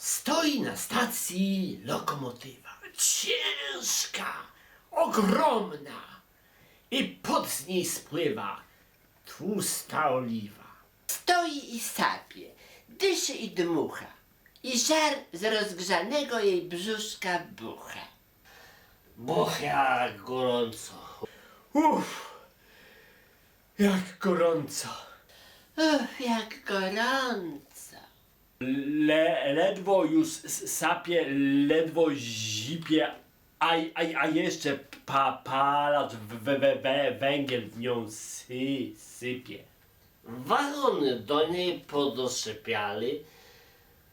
Stoi na stacji lokomotywa. Ciężka, ogromna. I pod niej spływa tłusta oliwa. Stoi i sapie, dyszy i dmucha. I żar z rozgrzanego jej brzuszka bucha. Boch, jak gorąco. Uff, jak gorąco. Uff, jak gorąco. Le, ledwo już sapie, ledwo zipie, a, a, a jeszcze pa, palacz węgiel w nią sy, sypie. Wagony do niej podoszypiali,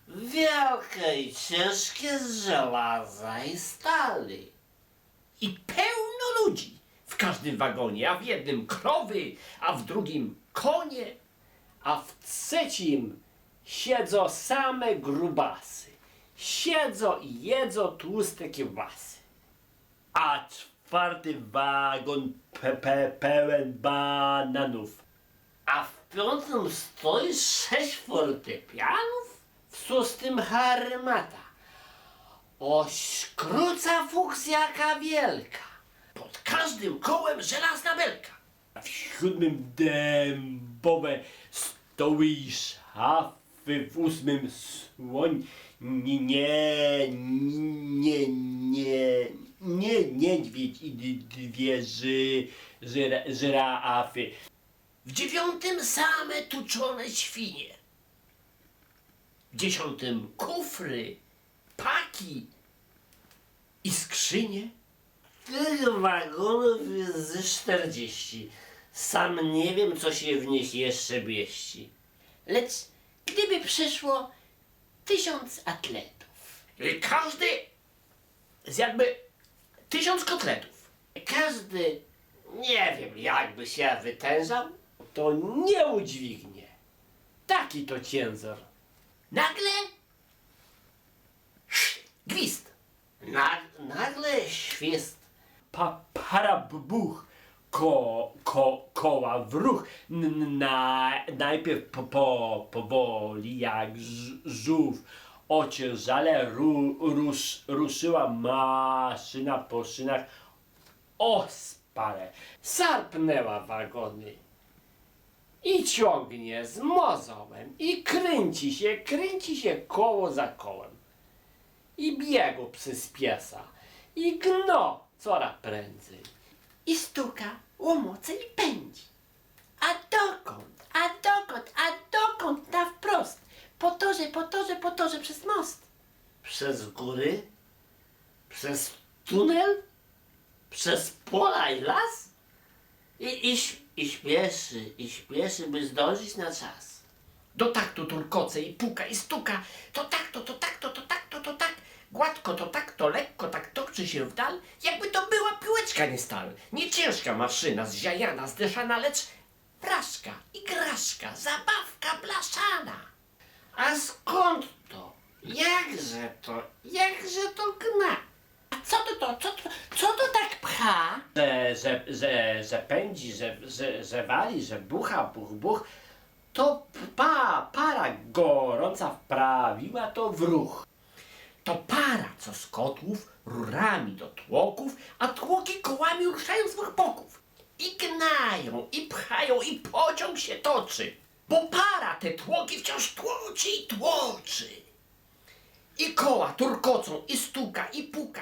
wielkie i ciężkie z żelaza i stali. I pełno ludzi w każdym wagonie, a w jednym krowy, a w drugim konie, a w trzecim siedzą same grubasy. Siedzą i jedzą tłuste kiełbasy. A czwarty wagon pe, pe, pełen bananów. A w piątym stoi sześć fortepianów, w szóstym harmata. Oś kruca fuks wielka. Pod każdym kołem żelazna belka. A w siódmym dębowe stoły i w ósmym słoń, nie, nie, nie, nie, nie, niedźwiedź i dwie ży, żyra, żyrafy. W dziewiątym same tuczone świnie. W dziesiątym kufry, paki i skrzynie. Tych wagonów jest ze 40. Sam nie wiem, co się w nich jeszcze mieści. Lecz gdyby przyszło tysiąc atletów, I każdy zjadłby tysiąc kotletów. Każdy, nie wiem, jakby się wytężał, to nie udźwignie. Taki to ciężar. Nagle gwizd. Nag, nagle świst. Pa, para buch. Ko, ko, koła w ruch. Na, najpierw po, po, powoli jak żółw. Ociężale ru, rusz, ruszyła maszyna po szynach. Ospale. Sarpnęła wagony. I ciągnie z mozołem. I kręci się, kręci się koło za kołem. I biegu przyspiesza. I gno coraz prędzej. I stuka, łomoce i pędzi. A dokąd, a dokąd, a dokąd na wprost? Po torze, po torze, po torze przez most. Przez góry? Przez tunel? Przez pola i las? I, i, i śpieszy, i śpieszy, by zdążyć na czas. Do taktu turkoce i puka i stuka. To takto, to takto, to takto, to tak. Gładko, to tak, to lekko, tak toczy się w dal, jakby piłeczka nie stal. Nie ciężka maszyna, zziajana, zdeszana, lecz fraszka, igraszka, zabawka blaszana. A skąd to? Jakże to? Jakże to gna? A co to to, co to, co to tak pcha? Że, że, że, że pędzi, że, że, że wali, że bucha, buch, buch, to pa, para gorąca wprawiła to w ruch. To para, co z kotłów rurami do tłoków, a tłoki kołami ruszają z boków. I gnają, i pchają, i pociąg się toczy. Bo para te tłoki wciąż tłoczy i tłoczy. I koła turkocą, i stuka, i puka,